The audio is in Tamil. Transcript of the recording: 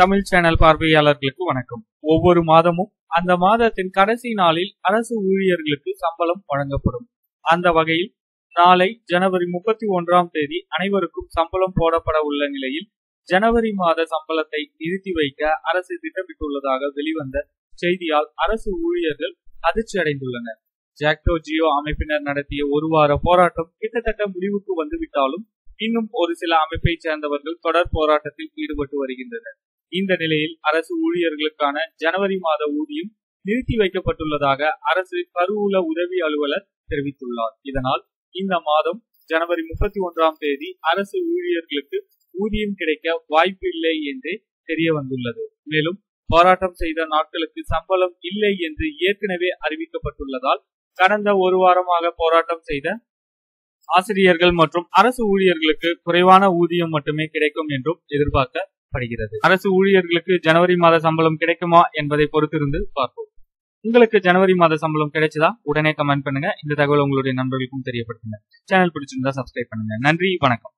தமிழ் சேனல் பார்வையாளர்களுக்கு வணக்கம். ஒவ்வொரு மாதமும் அந்த மாதத்தின் கடைசி நாளில் அரசு ஊழியர்களுக்கு சம்பளம் வழங்கப்படும். அந்த வகையில் நாளை ஜனவரி முப்பத்தி ஒன்றாம் தேதி அனைவருக்கும் சம்பளம் போடப்பட உள்ள நிலையில் ஜனவரி மாத சம்பளத்தை நிறுத்தி வைக்க அரசு திட்டமிட்டுள்ளதாக வெளிவந்த செய்தியால் அரசு ஊழியர்கள் அதிர்ச்சி அடைந்துள்ளனர். ஜாக்டோ ஜியோ அமைப்பினர் நடத்திய ஒரு வார போராட்டம் கிட்டத்தட்ட முடிவுக்கு வந்துவிட்டாலும் இன்னும் ஒரு சில அமைப்பை சேர்ந்தவர்கள் தொடர் போராட்டத்தில் ஈடுபட்டு வருகின்றனர். இந்த நிலையில் அரசு ஊழியர்களுக்கான ஜனவரி மாத ஊதியம் நிறுத்தி வைக்கப்பட்டுள்ளதாக அரசு கருவூல உதவி அலுவலர் தெரிவித்துள்ளார். இதனால் இந்த மாதம் ஜனவரி முப்பத்தி ஒன்றாம் தேதி அரசு ஊழியர்களுக்கு ஊதியம் கிடைக்க வாய்ப்பு இல்லை என்றே தெரிய வந்துள்ளது. மேலும் போராட்டம் செய்த நாட்களுக்கு சம்பளம் இல்லை என்று ஏற்கனவே அறிவிக்கப்பட்டுள்ளதால் கடந்த ஒரு வாரமாக போராட்டம் செய்த ஆசிரியர்கள் மற்றும் அரசு ஊழியர்களுக்கு குறைவான ஊதியம் மட்டுமே கிடைக்கும் என்றும் எதிர்பார்க்க எதிர்பார்க்கப்படுகிறது அரசு ஊழியர்களுக்கு ஜனவரி மாத சம்பளம் கிடைக்குமா என்பதை பொறுத்திருந்து பார்ப்போம். உங்களுக்கு ஜனவரி மாத சம்பளம் கிடைச்சதா? உடனே கமெண்ட் பண்ணுங்க. இந்த தகவல் உங்களுடைய நண்பர்களுக்கும் தெரியப்படுத்துங்க. சேனல் பிடிச்சிருந்தா சப்ஸ்கிரைப் பண்ணுங்க. நன்றி. வணக்கம்.